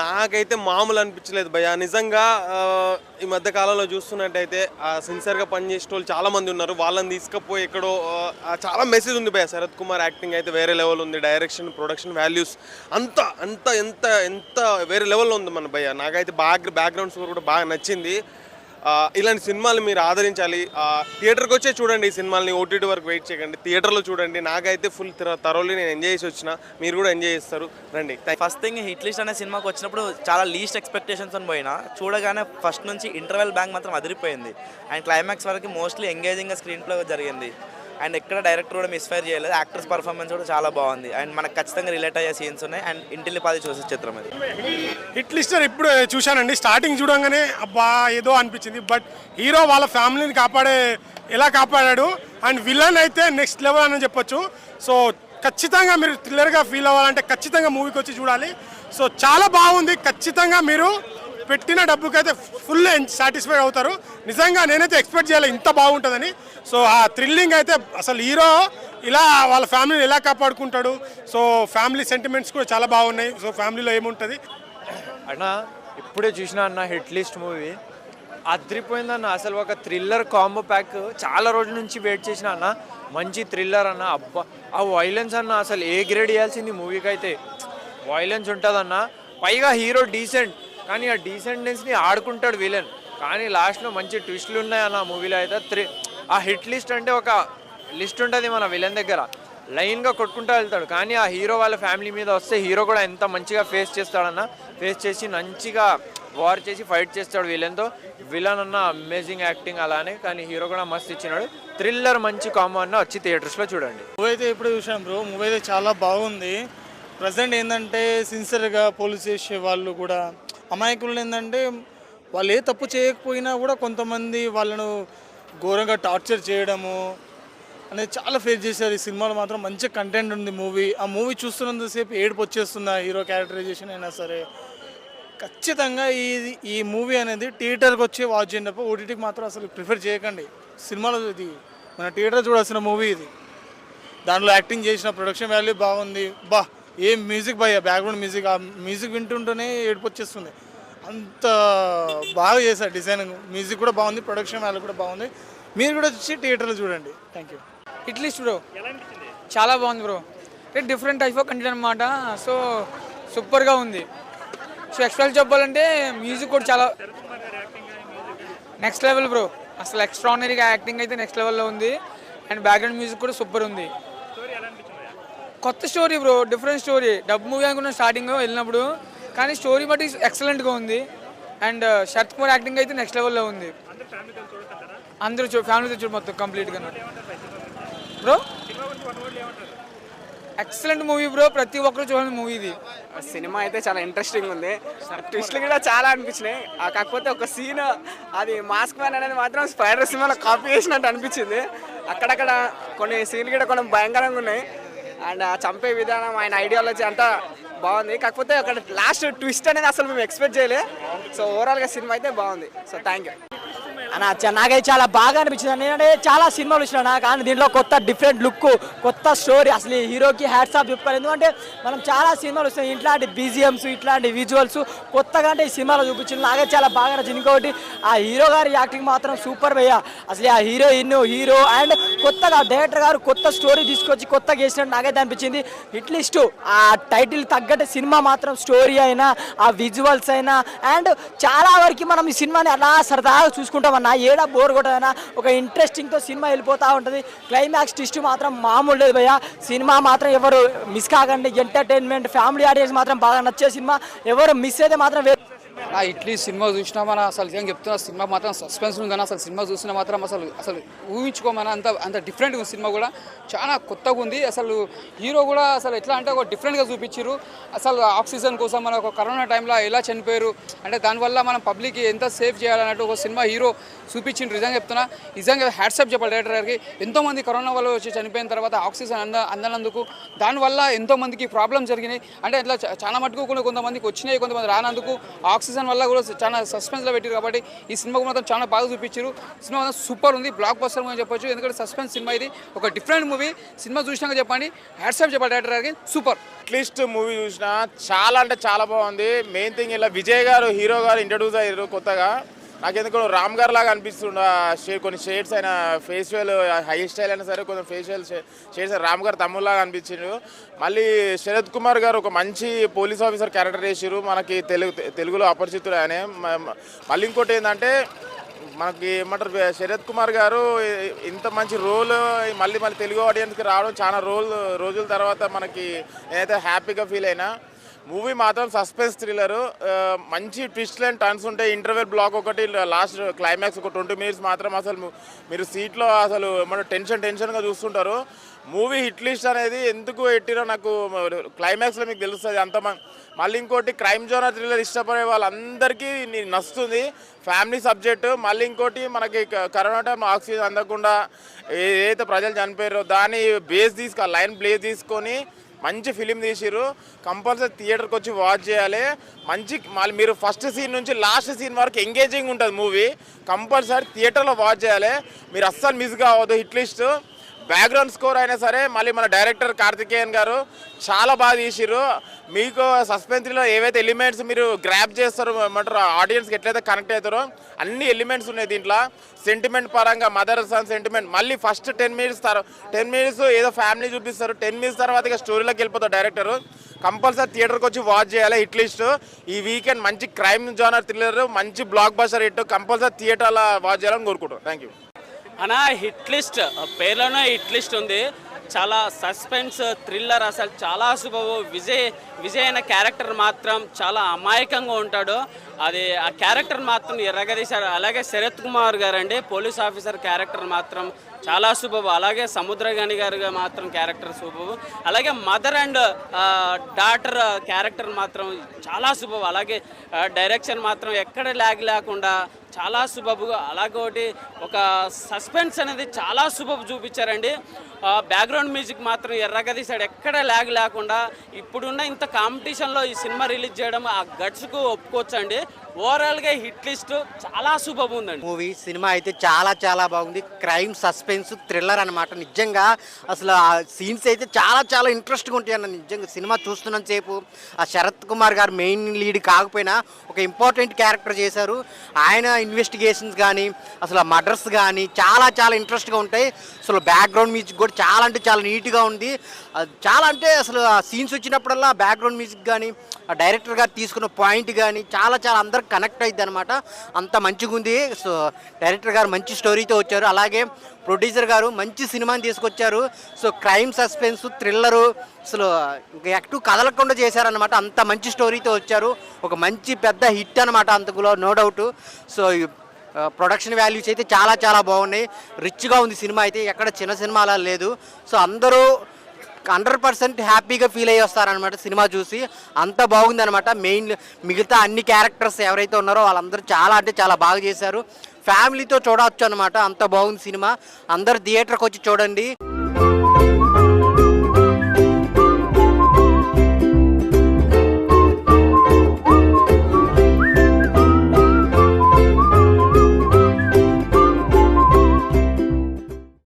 నాకైతే మామూలు అనిపించలేదు భయ నిజంగా ఈ మధ్య కాలంలో చూస్తున్నట్టయితే ఆ సిన్సియర్గా పనిచేసే వాళ్ళు చాలామంది ఉన్నారు. వాళ్ళని తీసుకుపోయి ఎక్కడో చాలా మెసేజ్ ఉంది భయ శరత్ కుమార్ యాక్టింగ్ అయితే వేరే లెవెల్ ఉంది. డైరెక్షన్ ప్రొడక్షన్ వాల్యూస్ అంత అంత ఎంత ఎంత వేరే లెవెల్లో ఉంది మన భయ నాకైతే బ్యాక్ బ్యాక్గ్రౌండ్ స్కోర్ కూడా బాగా నచ్చింది. ఇలాంటి సినిమాలు మీరు ఆదరించాలి. ఆ, థియేటర్కి వచ్చే చూడండి ఈ సినిమాల్ని ఓటీటీ వరకు వెయిట్ చేయకండి. థియేటర్లో చూడండి. నాకైతే ఫుల్ తరోలీ నేను ఎంజాయ్ చేసి వచ్చిన. మీరు కూడా ఎంజాయ్ చేస్తారు. రండి. ఫస్ట్ థింగ్ హిట్ లిస్ట్ అనే సినిమాకి వచ్చినప్పుడు చాలా లీస్ట్ ఎక్స్పెక్టేషన్స్ అని పోయినా చూడగానే ఫస్ట్ నుంచి ఇంటర్వెల్ బ్యాంక్ మాత్రం అదిరిపోయింది. అండ్ క్లైమాక్స్ వరకు మోస్ట్లీ ఎంగేజింగ్గా స్క్రీన్ ప్లే జరిగింది. అండ్ ఎక్కడ డైరెక్టర్ కూడా మిస్ఫైర్ చేయలేదు. యాక్టర్స్ పర్ఫార్మెన్స్ కూడా చాలా బాగుంది. అండ్ మనకు ఖచ్చితంగా రిలేట్ అయ్యే సీన్స్ ఉన్నాయి. అండ్ ఇంటిల్లి పాది చూసే చిత్రం ఇది హిట్ లిస్టర్ ఇప్పుడు చూశానండి. స్టార్టింగ్ చూడంగానే అబ్బా ఏదో అనిపించింది. బట్ హీరో వాళ్ళ ఫ్యామిలీని కాపాడే ఎలా కాపాడాడు? అండ్ విలన్ అయితే నెక్స్ట్ లెవెల్ అని చెప్పొచ్చు. సో ఖచ్చితంగా మీరు థ్రిల్లర్గా ఫీల్ అవ్వాలంటే ఖచ్చితంగా మూవీకి వచ్చి చూడాలి. సో చాలా బాగుంది. ఖచ్చితంగా మీరు పెట్టిన డబ్బుకైతే ఫుల్ సాటిస్ఫైడ్ అవుతారు. నిజంగా నేనైతే ఎక్స్పెక్ట్ చేయాలి ఇంత బాగుంటుందని. సో ఆ థ్రిల్లింగ్ అయితే అసలు హీరో ఇలా వాళ్ళ ఫ్యామిలీని ఎలా కాపాడుకుంటాడు. సో ఫ్యామిలీ సెంటిమెంట్స్ కూడా చాలా బాగున్నాయి. సో ఫ్యామిలీలో ఏముంటుంది? అన్న ఇప్పుడే చూసిన అన్న హిట్ లిస్ట్ మూవీ. అద్రిపోయిందన్న. అసలు ఒక థ్రిల్లర్ కాంబో ప్యాక్ చాలా రోజుల నుంచి వెయిట్ చేసిన అన్న. మంచి థ్రిల్లర్ అన్న. అబ్బా ఆ వైలెన్స్ అన్న అసలు ఏ గ్రేడ్ ఇవ్వాల్సింది మూవీకి అయితే వైలెన్స్ ఉంటుందన్న. పైగా హీరో డీసెంట్. కానీ ఆ డీసెండెన్స్ని ఆడుకుంటాడు విలన్ కానీ లాస్ట్లో మంచి ట్విస్టులు ఉన్నాయి అన్న మూవీలో అయితే త్రి ఆ హిట్ లిస్ట్ అంటే ఒక లిస్ట్ ఉంటుంది మన విలన్ దగ్గర. లైన్గా కొట్టుకుంటూ వెళ్తాడు. కానీ ఆ హీరో వాళ్ళ ఫ్యామిలీ మీద వస్తే హీరో కూడా ఎంత మంచిగా ఫేస్ చేస్తాడన్న ఫేస్ చేసి మంచిగా వార్ చేసి ఫైట్ చేస్తాడు విలన్తో విలన్ అన్న అమేజింగ్ యాక్టింగ్ అలానే కానీ హీరో కూడా మస్తు ఇచ్చినాడు. థ్రిల్లర్ మంచి కాంబో అన్న వచ్చి థియేటర్స్లో చూడండి. మూవీ అయితే ఇప్పుడు చూసాం బ్రో మూవీ అయితే చాలా బాగుంది. ప్రజెంట్ ఏంటంటే సిన్సియర్గా పోలీస్ చేసే వాళ్ళు కూడా అమాయకులు ఏంటంటే వాళ్ళు ఏ తప్పు చేయకపోయినా కూడా కొంతమంది వాళ్ళను ఘోరంగా టార్చర్ చేయడము అనేది చాలా ఫేస్ చేశారు ఈ సినిమాలో మాత్రం మంచి కంటెంట్ ఉంది మూవీ. ఆ మూవీ చూస్తున్నంతసేపు ఏడుపు వచ్చేస్తుంది ఆ హీరో క్యారెక్టరైజేషన్ అయినా సరే ఖచ్చితంగా ఈ ఈ మూవీ అనేది థియేటర్కి వచ్చి వాచ్ చేయండి తప్ప ఓటీటీకి మాత్రం అసలు ప్రిఫర్ చేయకండి. సినిమాలో ఇది మన థియేటర్ చూడాల్సిన మూవీ ఇది. దాంట్లో యాక్టింగ్ చేసిన ప్రొడక్షన్ వాల్యూ బాగుంది. బా ఏం మ్యూజిక్ భయ బ్యాక్గ్రౌండ్ మ్యూజిక్ ఆ మ్యూజిక్ వింటుంటేనే ఏడుపు వచ్చేస్తుంది. అంత బాగా చేశారు డిజైన్ మ్యూజిక్ కూడా బాగుంది ప్రొడక్షన్ వాల్యూ కూడా బాగుంది. మీరు కూడా వచ్చి థియేటర్లో చూడండి. Thank you hit list bro చాలా బాగుంది బ్రో అంటే డిఫరెంట్ టైప్ ఆఫ్ కంటెంట్ అనమాట సో సూపర్గా ఉంది. సో ఎక్స్పెక్ట్ చెప్పాలంటే మ్యూజిక్ కూడా చాలా నెక్స్ట్ లెవెల్ బ్రో అసలు ఎక్స్ట్రానరీగా యాక్టింగ్ అయితే నెక్స్ట్ లెవెల్లో ఉంది. అండ్ బ్యాక్గ్రౌండ్ మ్యూజిక్ కూడా సూపర్ ఉంది. కొత్త story bro different story dub movie అనుకున్న స్టార్టింగ్ వెళ్ళినప్పుడు కానీ స్టోరీ బట్టి ఎక్సలెంట్గా ఉంది. And uh, Sarath Kumar acting అయితే నెక్స్ట్ లెవెల్లో ఉంది. అందరూ చూ ఫ్యామిలీతో చూడు మొత్తం కంప్లీట్గా బ్రో ఎక్సలెంట్ మూవీ బ్రో ప్రతి ఒక్కరు చూడండి మూవీ ఇది. సినిమా అయితే చాలా ఇంట్రెస్టింగ్ ఉంది. ట్విస్ట్లు కూడా చాలా అనిపించినాయి. కాకపోతే ఒక సీన్ అది మాస్క్ మ్యాన్ అనేది మాత్రం స్పైడర్ సినిమాలో కాపీ చేసినట్టు అనిపించింది. అక్కడక్కడ కొన్ని సీన్లు కూడా కొన్ని భయంకరంగా ఉన్నాయి. అండ్ ఆ చంపే విధానం ఆయన ఐడియాలజీ అంతా బాగుంది. కాకపోతే అక్కడ లాస్ట్ ట్విస్ట్ అనేది అసలు మేము ఎక్స్పెక్ట్ చేయలే. సో ఓవరాల్గా సినిమా అయితే బాగుంది. సో థ్యాంక్ యూ అన్న నాకైతే చాలా బాగా అనిపించింది. నేనంటే చాలా సినిమాలు వచ్చినా కానీ దీంట్లో కొత్త డిఫరెంట్ లుక్ కొత్త స్టోరీ అసలు ఈ హీరోకి హ్యాట్స్ ఆఫ్ చెప్పుకోవాలి. ఎందుకంటే మనం చాలా సినిమాలు వస్తాయి ఇట్లాంటి బీజిఎమ్స్ ఇట్లాంటి విజువల్స్ కొత్తగా అంటే ఈ సినిమాలో చూపించింది. నాకైతే చాలా బాగా నచ్చింది. ఇంకొకటి ఆ హీరో గారి యాక్టింగ్ మాత్రం సూపర్ భయ్య అసలు ఆ హీరోయిన్ హీరో అండ్ కొత్తగా డైరెక్టర్ గారు కొత్త స్టోరీ తీసుకొచ్చి కొత్తగా చేసినట్టు నాకైతే అనిపించింది. అట్లీస్ట్ ఆ టైటిల్ తగ్గట్టు సినిమా మాత్రం స్టోరీ అయినా ఆ విజువల్స్ అయినా అండ్ చాలా వరకు మనం ఈ సినిమాని అలా సరదాగా చూసుకుంటామన్నా ఏడా బోర్ కొట్టదన్నా ఒక ఇంట్రెస్టింగ్తో సినిమా వెళ్ళిపోతూ ఉంటుంది. క్లైమాక్స్ ట్విస్ట్ మాత్రం మామూలు లేదు భయ్య. సినిమా మాత్రం ఎవరు మిస్ కాకండి. ఎంటర్టైన్మెంట్ ఫ్యామిలీ ఆడియన్స్ మాత్రం బాగా నచ్చే సినిమా. ఎవరు మిస్ అయితే మాత్రం ఆ ఇట్లీ సినిమా చూసినా మన అసలు ఏం చెప్తున్నా సినిమా మాత్రం సస్పెన్స్ ఉందని అసలు సినిమా చూసినా మాత్రం అసలు అసలు ఊహించుకోమని అంత అంత డిఫరెంట్గా ఉంది సినిమా కూడా. చాలా కొత్తగా ఉంది. అసలు హీరో కూడా అసలు ఎట్లా అంటే ఒక డిఫరెంట్గా చూపించారు అసలు ఆక్సిజన్ కోసం మన ఒక కరోనా టైంలో ఎలా చనిపోయారు? అంటే దానివల్ల మనం పబ్లిక్ ఎంత సేఫ్ చేయాలన్నట్టు ఒక సినిమా హీరో చూపించిండ్రు. నిజంగా చెప్తున్నా నిజంగా హ్యాట్సప్ చెప్పాలి డైరెక్టర్ గారికి. ఎంతోమంది కరోనా వల్ల వచ్చి చనిపోయిన తర్వాత ఆక్సిజన్ అంద అందనందుకు. దానివల్ల ఎంతోమందికి ప్రాబ్లమ్స్ జరిగినాయి. అంటే ఇట్లా చా- చాలా మటుకు కొంతమందికి వచ్చినాయి కొంతమంది రానందుకు. ఆక్సిజన్ రీజన్ వల్ల కూడా చాలా సస్పెన్స్లో పెట్టారు కాబట్టి ఈ సినిమాకు మాత్రం చాలా బాగా చూపించారు సినిమా మాత్రం సూపర్ ఉంది. బ్లాక్ బస్టర్ అని చెప్పొచ్చు. ఎందుకంటే సస్పెన్స్ సినిమా ఇది. ఒక డిఫరెంట్ మూవీ సినిమా చూసినాక చెప్పండి. హ్యాట్సాప్ చెప్పాలి డైరెక్టర్ గారికి. సూపర్ అట్లీస్ట్ మూవీ చూసిన చాలా అంటే చాలా బాగుంది. మెయిన్ థింగ్ ఇలా విజయ్ గారు హీరో గారు ఇంట్రడ్యూస్ అయ్యారు కొత్తగా. నాకు ఎందుకు రామ్ గారు లాగా అనిపిస్తుండ. కొన్ని షేడ్స్ అయిన ఫేషియల్ హెయిర్ స్టైల్ అయినా సరే కొంచెం ఫేషియల్ షేడ్స్ రామ్ గారు తమ్ముళ్ళలాగా అనిపించిండు. మళ్ళీ శరత్ కుమార్ గారు ఒక మంచి పోలీస్ ఆఫీసర్ క్యారెక్టర్ చేసిరు మనకి తెలుగు తెలుగులో అపరిచితుడు ఆయన. మళ్ళీ ఇంకోటి ఏంటంటే మనకి ఏమంటారు శరత్ కుమార్ గారు ఇంత మంచి రోల్ మళ్ళీ మళ్ళీ తెలుగు ఆడియన్స్కి రావడం చాలా రోల్ రోజుల తర్వాత మనకి నేనైతే హ్యాపీగా ఫీల్ అయినా మూవీ మాత్రం సస్పెన్స్ థ్రిల్లర్. మంచి ట్విస్ట్ అండ్ టర్న్స్ ఉంటాయి. ఇంటర్వెల్ బ్లాక్ ఒకటి లాస్ట్ క్లైమాక్స్ ఒక ట్వంటీ మినిట్స్ మాత్రం అసలు మీరు సీట్లో అసలు మన టెన్షన్ టెన్షన్గా చూస్తుంటారు. మూవీ హిట్ లిస్ట్ అనేది ఎందుకు పెట్టిరో నాకు క్లైమాక్స్లో మీకు తెలుస్తుంది. అంత మళ్ళీ ఇంకోటి క్రైమ్ జోనర్ థ్రిల్లర్ ఇష్టపడే వాళ్ళందరికీ ని- నచ్చుతుంది. Family subject. మళ్ళీ ఇంకోటి మనకి క- కరోనా టైం ఆక్సిజన్ అందకుండా ఏదైతే ప్రజలు చనిపోయారో దాన్ని బేస్ తీసుకు లైన్ ప్లేస్ తీసుకొని మంచి ఫిలిం తీసిర్రు. కంపల్సరీ థియేటర్కి వచ్చి వాచ్ చేయాలి. మంచి మళ్ళీ మీరు ఫస్ట్ సీన్ నుంచి లాస్ట్ సీన్ వరకు ఎంగేజింగ్ ఉంటుంది మూవీ కంపల్సరీ థియేటర్లో వాచ్ చేయాలి. మీరు అస్సలు మిస్ కావద్దు హిట్ లిస్ట్ బ్యాక్గ్రౌండ్ స్కోర్ అయినా సరే మళ్ళీ మన డైరెక్టర్ కార్తికేయన్ గారు చాలా బాగా తీసిరు మీకు సస్పెన్స్లో ఏవైతే ఎలిమెంట్స్ మీరు గ్రాప్ చేస్తారో ఏమంటారు ఆడియన్స్కి ఎట్లయితే కనెక్ట్ అవుతారో అన్ని ఎలిమెంట్స్ ఉన్నాయి దీంట్లో. సెంటిమెంట్ పరంగా మదర్ సన్ సెంటిమెంట్ మళ్ళీ ఫస్ట్ టెన్ మినిట్స్ తర్వాత టెన్ మినిట్స్ ఏదో ఫ్యామిలీ చూపిస్తారు. టెన్ మినిట్స్ తర్వాత ఇక స్టోరీలోకి వెళ్ళిపోతారు డైరెక్టర్ కంపల్సరీ థియేటర్కి వచ్చి వాచ్ చేయాలి హిట్ లిస్ట్ ఈ వీకెండ్ మంచి క్రైమ్ జోనర్ థ్రిల్లర్ మంచి బ్లాక్ బస్టర్ హిట్ కంపల్సరీ థియేటర్లో వాచ్ చేయాలని కోరుకుంటాం థ్యాంక్ యూ అనా హిట్ లిస్ట్ పేర్లోనే హిట్ లిస్ట్ ఉంది. చాలా సస్పెన్స్ థ్రిల్లర్ అసలు చాలా సుబాబు విజయ్ విజయ్ అనే క్యారెక్టర్ మాత్రం చాలా అమాయకంగా ఉంటాడు. అది ఆ క్యారెక్టర్ మాత్రం ఎర్రగదీశారు. అలాగే శరత్ కుమార్ గారు అండి పోలీస్ ఆఫీసర్ క్యారెక్టర్ మాత్రం చాలా సుబాబు అలాగే సముద్రగని గారుగా మాత్రం క్యారెక్టర్ సుబాబు అలాగే మదర్ అండ్ డాటర్ క్యారెక్టర్ మాత్రం చాలా సుబాబు అలాగే డైరెక్షన్ మాత్రం ఎక్కడ ల్యాగ్ లేకుండా చాలా సుబబుగా అలాగోటి ఒక సస్పెన్స్ అనేది చాలా సుబబు చూపించారండి. బ్యాక్గ్రౌండ్ మ్యూజిక్ మాత్రం ఎర్రగా తీసాడు ఎక్కడ ల్యాగ్ లేకుండా ఇప్పుడున్న ఇంత కాంపిటీషన్లో ఈ సినిమా రిలీజ్ చేయడం ఆ గట్స్కు ఒప్పుకోవచ్చండి ఓవరాల్గా హిట్ లిస్ట్ చాలా సూపర్ ఉందండి మూవీ సినిమా అయితే చాలా చాలా బాగుంది. క్రైమ్ సస్పెన్స్ థ్రిల్లర్ అనమాట నిజంగా అసలు ఆ సీన్స్ అయితే చాలా చాలా ఇంట్రెస్ట్గా ఉంటాయి అన్న నిజంగా సినిమా చూస్తున్నంత సేపు. ఆ శరత్ కుమార్ గారు మెయిన్ లీడ్ కాకపోయినా ఒక ఇంపార్టెంట్ క్యారెక్టర్ చేశారు. ఆయన ఇన్వెస్టిగేషన్స్ కానీ అసలు ఆ మర్డర్స్ కానీ చాలా చాలా ఇంట్రెస్ట్గా ఉంటాయి. అసలు బ్యాక్గ్రౌండ్ మ్యూజిక్ కూడా చాలా అంటే చాలా నీట్గా ఉంది. అది చాలా అంటే అసలు ఆ సీన్స్ వచ్చినప్పుడల్లా బ్యాక్గ్రౌండ్ మ్యూజిక్ కానీ ఆ డైరెక్టర్ గారు తీసుకున్న పాయింట్ కానీ చాలా చాలా అందరికి కనెక్ట్ అయింది అనమాట అంత మంచిగా ఉంది. సో డైరెక్టర్ గారు మంచి స్టోరీతో వచ్చారు. అలాగే ప్రొడ్యూసర్ గారు మంచి సినిమాని తీసుకొచ్చారు. సో క్రైమ్ సస్పెన్స్ థ్రిల్లరు అసలు ఇంకా యాక్టివ్ కదలకుండా చేశారనమాట అంత మంచి స్టోరీతో వచ్చారు. ఒక మంచి పెద్ద హిట్ అనమాట అంతకులో no doubt. So production values అయితే చాలా చాలా బాగున్నాయి. రిచ్గా ఉంది సినిమా అయితే ఎక్కడ చిన్న సినిమా అలా లేదు. సో అందరూ హండ్రెడ్ పర్సెంట్ హ్యాపీగా ఫీల్ అయ్యి వస్తారనమాట సినిమా చూసి. అంత బాగుంది అనమాట మెయిన్ మిగతా అన్ని క్యారెక్టర్స్ ఎవరైతే ఉన్నారో వాళ్ళందరూ చాలా అంటే చాలా బాగా చేశారు. ఫ్యామిలీతో చూడవచ్చు అనమాట అంత బాగుంది సినిమా. అందరు థియేటర్కి వచ్చి చూడండి.